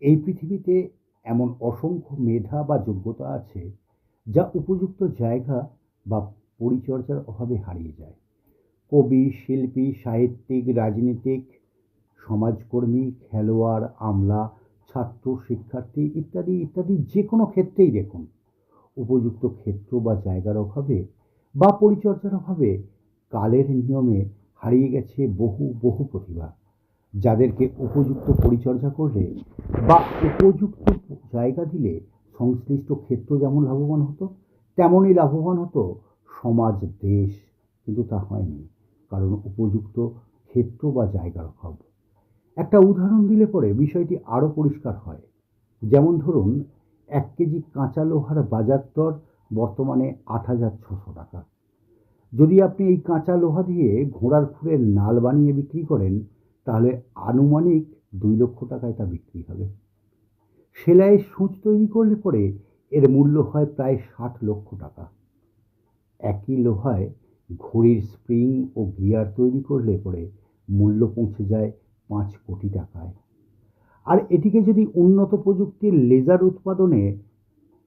এই পৃথিবীতে এমন অসংখ্য মেধা বা যোগ্যতা আছে যা উপযুক্ত জায়গা বা পরিচর্যার অভাবে হারিয়ে যায়। কবি, শিল্পী, সাহিত্যিক, রাজনীতিক, সমাজকর্মী, খেলোয়াড়, আমলা, ছাত্র, শিক্ষার্থী ইত্যাদি ইত্যাদি যে কোনো ক্ষেত্রেই দেখুন, উপযুক্ত ক্ষেত্র বা জায়গার অভাবে বা পরিচর্যার অভাবে কালের নিয়মে হারিয়ে গেছে বহু বহু প্রতিভা। যাদেরকে উপযুক্ত পরিচর্যা করলে বা উপযুক্ত জায়গা দিলে সংশ্লিষ্ট ক্ষেত্র যেমন লাভবান হতো, তেমনই লাভবান হতো সমাজ, দেশ। কিন্তু তা হয়নি, কারণ উপযুক্ত ক্ষেত্র বা জায়গার অভাব। একটা উদাহরণ দিলে পরে বিষয়টি আরও পরিষ্কার হয়। যেমন ধরুন, এক কেজি কাঁচা লোহার বাজার দর বর্তমানে আট হাজার ছশো টাকা। যদি আপনি এই কাঁচা লোহা দিয়ে ঘোড়ার খুরের নাল বানিয়ে বিক্রি করেন তাহলে আনুমানিক দুই লক্ষ টাকায় তা বিক্রি হবে। সেলাইয়ের সূচ তৈরি করলে পরে এর মূল্য হয় প্রায় ষাট লক্ষ টাকা। একই লোহায় ঘড়ির স্প্রিং ও গিয়ার তৈরি করলে পরে মূল্য পৌঁছে যায় পাঁচ কোটি টাকায়। আর এটিকে যদি উন্নত প্রযুক্তির লেজার উৎপাদনে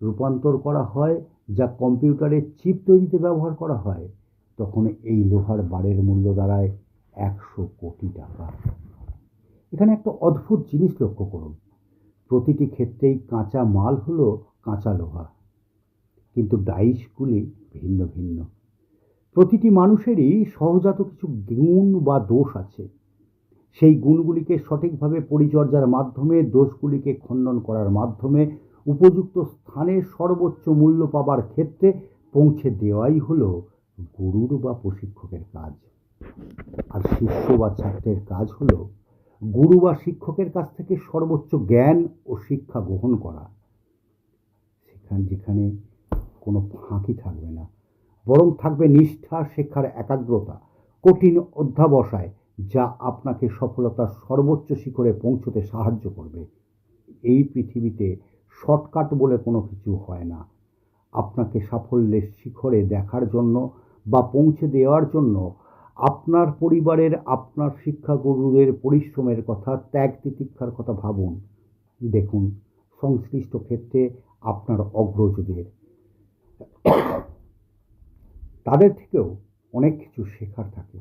রূপান্তর করা হয়, যা কম্পিউটারের চিপ তৈরিতে ব্যবহার করা হয়, তখন এই লোহার বারের মূল্য দাঁড়ায় একশো কোটি টাকা। এখানে একটা অদ্ভুত জিনিস লক্ষ্য করুন। প্রতিটি ক্ষেত্রেই কাঁচা মাল হলো কাঁচা লোহা। কিন্তু ডাইসগুলি ভিন্ন ভিন্ন। প্রতিটি মানুষেরই সহজাত কিছু গুণ বা দোষ আছে। সেই গুণগুলিকে সঠিকভাবে পরিচর্যার মাধ্যমে, দোষগুলিকে খণ্ডন করার মাধ্যমে, উপযুক্ত স্থানে সর্বোচ্চ মূল্য পাবার ক্ষেত্রে পৌঁছে দেওয়াই হলো গুরুর বা প্রশিক্ষকের কাজ। আর শিষ্য বা ছাত্রের কাজ হলো গুরু বা শিক্ষকের কাছ থেকে সর্বোচ্চ জ্ঞান ও শিক্ষা গ্রহণ করা। সেখান যেখানে কোনো ফাঁকি থাকবে না, বরং থাকবে নিষ্ঠা শেখার একাগ্রতা, কঠিন অধ্যাবসায়, যা আপনাকে সফলতার সর্বোচ্চ শিখরে পৌঁছতে সাহায্য করবে। এই পৃথিবীতে শর্টকাট বলে কোনো কিছু হয় না। আপনাকে সাফল্যের শিখরে দেখার জন্য বা পৌঁছে দেওয়ার জন্য আপনার পরিবারের, আপনার শিক্ষাগুরুদের পরিশ্রমের কথা, ত্যাগ তিতিক্ষার কথা ভাবুন। দেখুন, সংশ্লিষ্ট ক্ষেত্রে আপনার অগ্রজদের। তাদের থেকেও অনেক কিছু শেখার থাকে।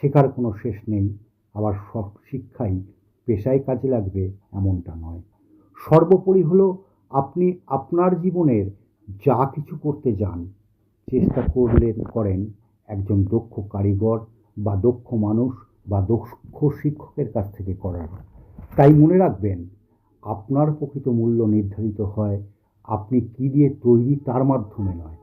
শেখার কোনো শেষ নেই। আবার সব শিক্ষাই পেশায় কাজে লাগবে এমনটা নয়। সর্বোপরি হলো আপনি আপনার জীবনের যা কিছু করতে যান, চেষ্টা করলেন, করেন একজন দক্ষ কারিগর বা দক্ষ মানুষ বা দক্ষ শিক্ষকের কাছ থেকে করার। তাই মনে রাখবেন, আপনার প্রকৃত মূল্য নির্ধারিত হয়, আপনি কী দিয়ে তৈরি তার মাধ্যমে নয়,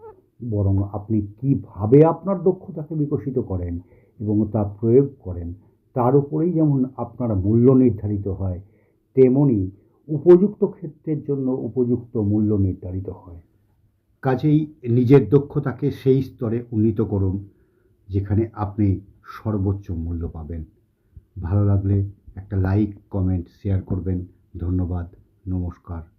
বরং আপনি কীভাবে আপনার দক্ষতাকে বিকশিত করেন এবং তা প্রয়োগ করেন, তার উপরেই যেমন আপনার মূল্য নির্ধারিত হয়, তেমনি উপযুক্ত ক্ষেত্রের জন্য উপযুক্ত মূল্য নির্ধারিত হয়। কাজেই নিজের দক্ষতাকে সেই স্তরে উন্নীত করুন। যেখানে আপনি সর্বোচ্চ মূল্য পাবেন। ভালো লাগলে একটা লাইক কমেন্ট শেয়ার করবেন। ধন্যবাদ। নমস্কার।